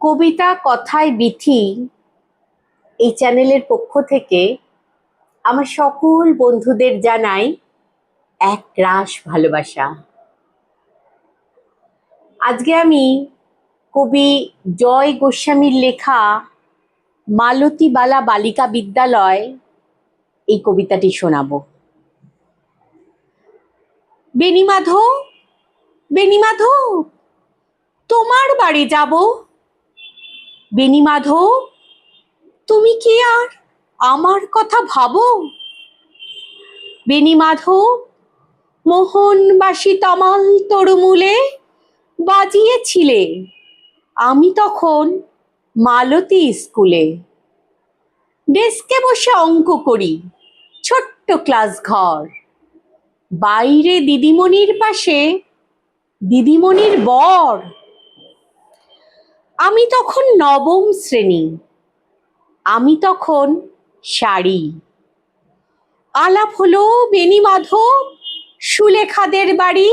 কবিতা কথায় বিথি এই চ্যানেলের পক্ষ থেকে আমার সকল বন্ধুদের জানাই এক রাস ভালোবাসা। আজকে আমি কবি জয় গোস্বামীর লেখা মালতীবালা বালিকা বিদ্যালয় এই কবিতাটি শোনাবো। বেনিমাধব বেনিমাধব তোমার বাড়ি যাব বেনিমাধব তুমি কি আর? আমার কথা ভাবো। বেনিমাধব মোহনবাসী তমাল তরুমূলে বাজিয়েছিলে। আমি তখন মালতী স্কুলে। ডেস্কে বসে অঙ্ক করি, ছোট্ট ক্লাস ঘর। বাইরে দিদিমণির পাশে দিদিমণির বর। আমি তখন নবম শ্রেণি। আমি তখন শাড়ি আলাপ হলো বেনিমাধব সুলেখাদের বাড়ি।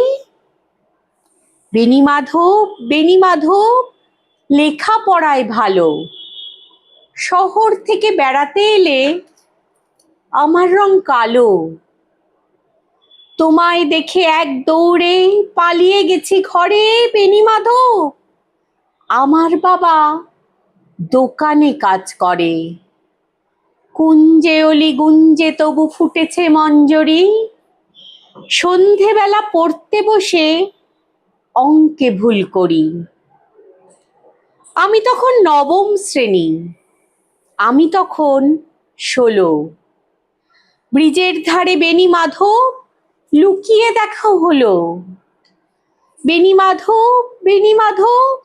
বেনিমাধব বেনিমাধব লেখাপড়ায় ভালো। শহর থেকে বেড়াতে এলে আমার রং কালো। তোমায় দেখে এক দৌড়ে পালিয়ে গেছি ঘরে বেনিমাধব আমার বাবা দোকানে কাজ করে। কুঞ্জে অলি গুঞ্জে তবু ফুটেছে মঞ্জরি। সন্ধেবেলা পড়তে বসে অঙ্কে ভুল করি। আমি তখন নবম শ্রেণি। আমি তখন ষোলো। ব্রিজের ধারে বেনি মাধব লুকিয়ে দেখা হলো। বেনি মাধব বেনি মাধব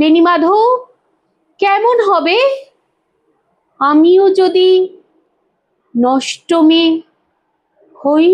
বেনিমাধব কেমন হবে? আমিও যদি নষ্টমে হই